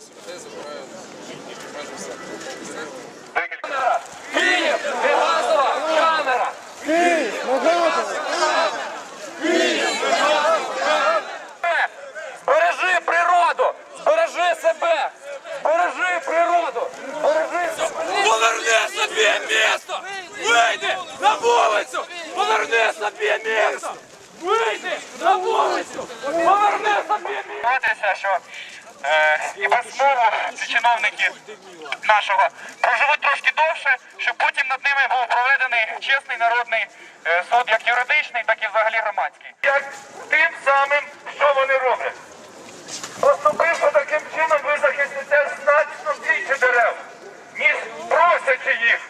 масу людей забирають майже все. Київ! Камера! Бережи природу! Збережи себе! Збережи природу! Збережи себе! Поверни собі місто! Вийди на вулицю! Поверни собі місто! Вийди на вулицю! Поверни собі місто! Що і без мову ці чиновники нашого проживуть трошки довше, щоб потім над ними був проведений чесний народний е, суд, як юридичний, так і взагалі громадський. Як тим самим, що вони роблять. Поступивши таким чином, ви захистите значно більше дерев, ніж просячи їх.